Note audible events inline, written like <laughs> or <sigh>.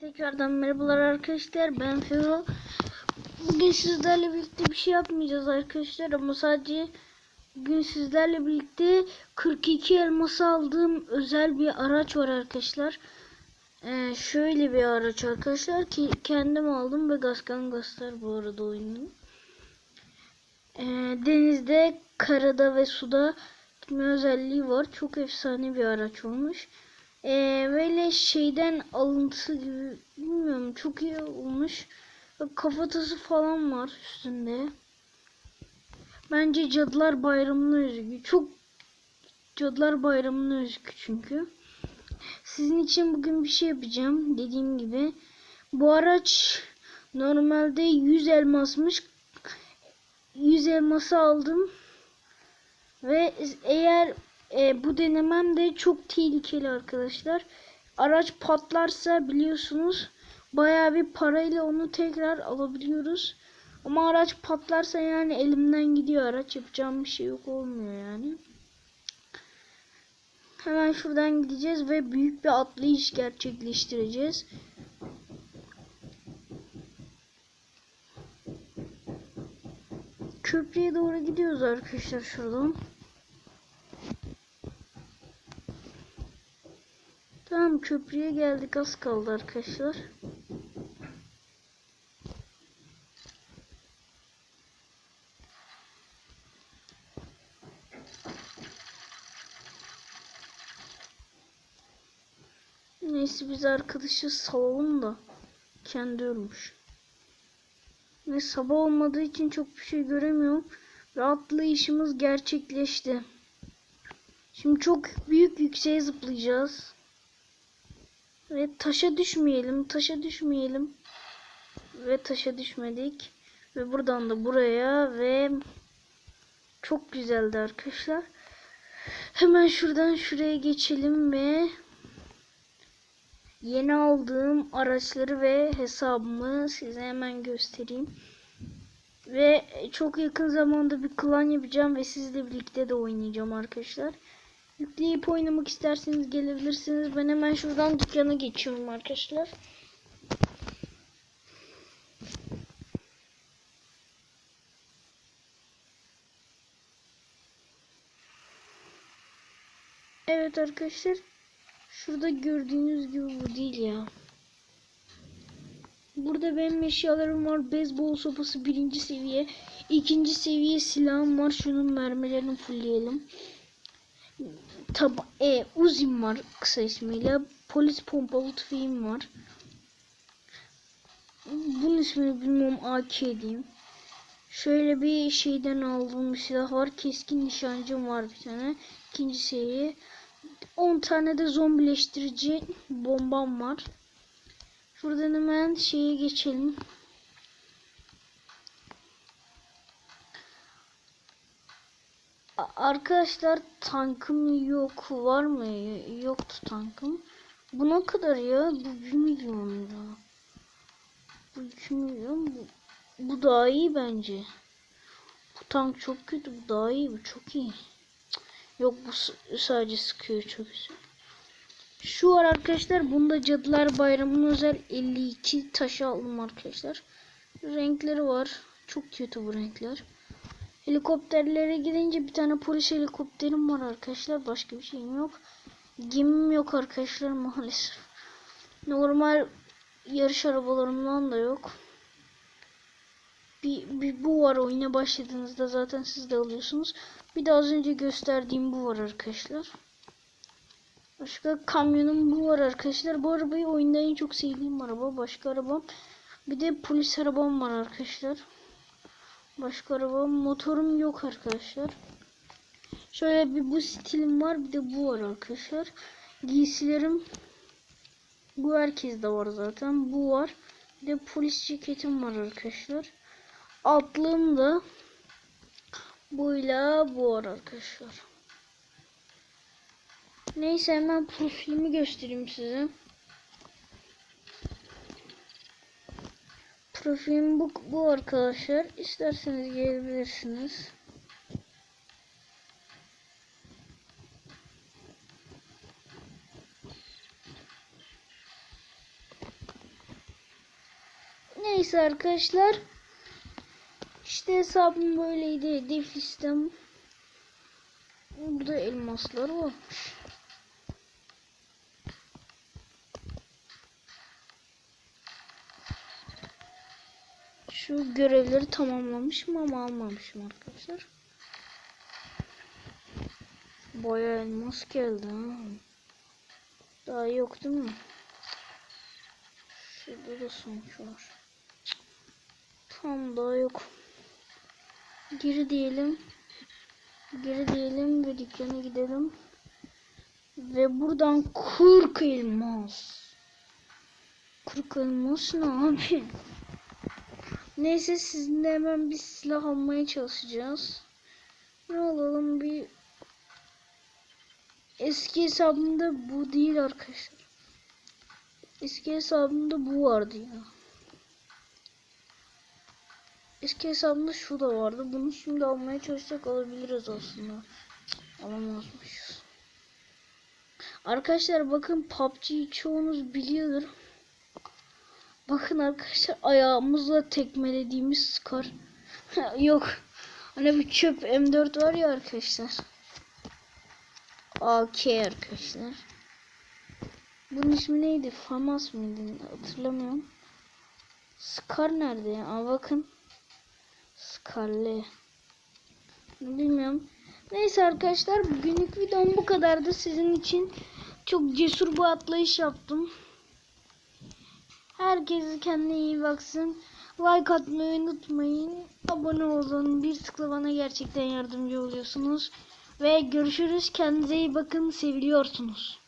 Tekrardan merhabalar arkadaşlar ben Fero. Bugün sizlerle birlikte bir şey yapmayacağız arkadaşlar ama sadece bugün sizlerle birlikte 42 elması aldığım özel bir araç var arkadaşlar. Ee, şöyle bir araç arkadaşlar ki kendim aldım ve Gaskan Gastar bu arada oyunun. Ee, denizde, karada ve suda gitme özelliği var. Çok efsane bir araç olmuş. Ee, böyle şeyden alıntı gibi bilmiyorum çok iyi olmuş. Kafatası falan var üstünde. Bence Cadılar Bayramı'na özgü. Çok Cadılar Bayramı'na özgü çünkü. Sizin için bugün bir şey yapacağım. Dediğim gibi. Bu araç normalde 100 elmasmış. 100 elması aldım. Ve eğer e, bu denemem de çok tehlikeli arkadaşlar. Araç patlarsa biliyorsunuz bayağı bir parayla onu tekrar alabiliyoruz. Ama araç patlarsa yani elimden gidiyor araç. Yapacağım bir şey yok olmuyor yani. Hemen şuradan gideceğiz ve büyük bir atlayış gerçekleştireceğiz. Köprüye doğru gidiyoruz arkadaşlar şuradan. Köprüye geldik az kaldı arkadaşlar. Neyse biz arkadaşı salalım da kendi ölmüş. Ve sabah olmadığı için çok bir şey göremiyorum. Rahatlayışımız gerçekleşti. Şimdi çok büyük yükseğe zıplayacağız. Ve taşa düşmeyelim, taşa düşmeyelim. Ve taşa düşmedik. Ve buradan da buraya ve çok güzeldi arkadaşlar. Hemen şuradan şuraya geçelim ve yeni aldığım araçları ve hesabımı size hemen göstereyim. Ve çok yakın zamanda bir klan yapacağım ve sizle birlikte de oynayacağım arkadaşlar. Yükleyip oynamak isterseniz gelebilirsiniz. Ben hemen şuradan dükkana geçiyorum arkadaşlar. Evet arkadaşlar. Şurada gördüğünüz gibi bu değil ya. Burada benim eşyalarım var. Beyzbol sopası birinci seviye. ikinci seviye silahım var. Şunun mermilerini fullleyelim. Tab e, Uzim var kısa ismiyle. Polis pompalı tüfeğim var. Bunun ismini bilmiyorum AK diyeyim. Şöyle bir şeyden aldığım bir silah var. Keskin nişancım var bir tane. İkinci seviye. 10 tane de zombileştirici bombam var. Şuradan hemen şeye geçelim. Arkadaşlar tankım yok var mı? Yoktu tankım. Bu ne kadar ya? Bu 1 milyon lira. Bu 2 milyon. Bu, bu daha iyi bence. Bu tank çok kötü. Bu daha iyi. Bu çok iyi. Yok bu sadece sıkıyor çok güzel. Şu var arkadaşlar. Bunda Cadılar Bayramı'nın özel 52 taşı aldım arkadaşlar. Renkleri var. Çok kötü bu renkler. Helikopterlere gidince bir tane polis helikopterim var arkadaşlar. Başka bir şeyim yok. Gemim yok arkadaşlar maalesef. Normal yarış arabalarımdan da yok. Bir, bir bu var oyuna başladığınızda zaten siz de alıyorsunuz. Bir de az önce gösterdiğim bu var arkadaşlar. Başka kamyonum bu var arkadaşlar. Bu arabayı oyunda en çok sevdiğim araba. Başka arabam. Bir de polis arabam var arkadaşlar. Başka araba motorum yok arkadaşlar. Şöyle bir bu stilim var bir de bu var arkadaşlar. Giysilerim bu herkeste var zaten. Bu var. Bir de polis ceketim var arkadaşlar. Altlığım da buyla bu var arkadaşlar. Neyse hemen profilimi göstereyim size. Profilim bu, bu arkadaşlar. İsterseniz gelebilirsiniz. Neyse arkadaşlar. İşte hesabım böyleydi. Hedef listem. Burada elmaslar var. Şu görevleri tamamlamışım ama almamışım arkadaşlar. Bayağı elmas geldi ha. Daha yok değil mi? Şurada da sonuç var. Tam daha yok. Geri diyelim. Geri diyelim ve dükkana gidelim. Ve buradan 40 elmas. 40 elmas ne abi? Neyse sizinle hemen bir silah almaya çalışacağız. Ne alalım bir eski hesabımda bu değil arkadaşlar. Eski hesabımda bu vardı ya. Eski hesabımda şu da vardı. Bunu şimdi almaya çalışacak olabiliriz aslında. Alamazmışız. Arkadaşlar bakın PUBG'yi çoğunuz biliyordur. Bakın arkadaşlar ayağımızla tekmelediğimiz Scar. <laughs> Yok. Hani bir çöp M4 var ya arkadaşlar. AK arkadaşlar. Bunun ismi neydi? Famas mıydı? Hatırlamıyorum. Scar nerede ya? Aa, bakın. Scarlet. Bilmiyorum. Neyse arkadaşlar bugünlük videom bu kadardı. Sizin için çok cesur bir atlayış yaptım. Herkes kendine iyi baksın. Like atmayı unutmayın. Abone olun. Bir tıkla bana gerçekten yardımcı oluyorsunuz. Ve görüşürüz. Kendinize iyi bakın. Seviliyorsunuz.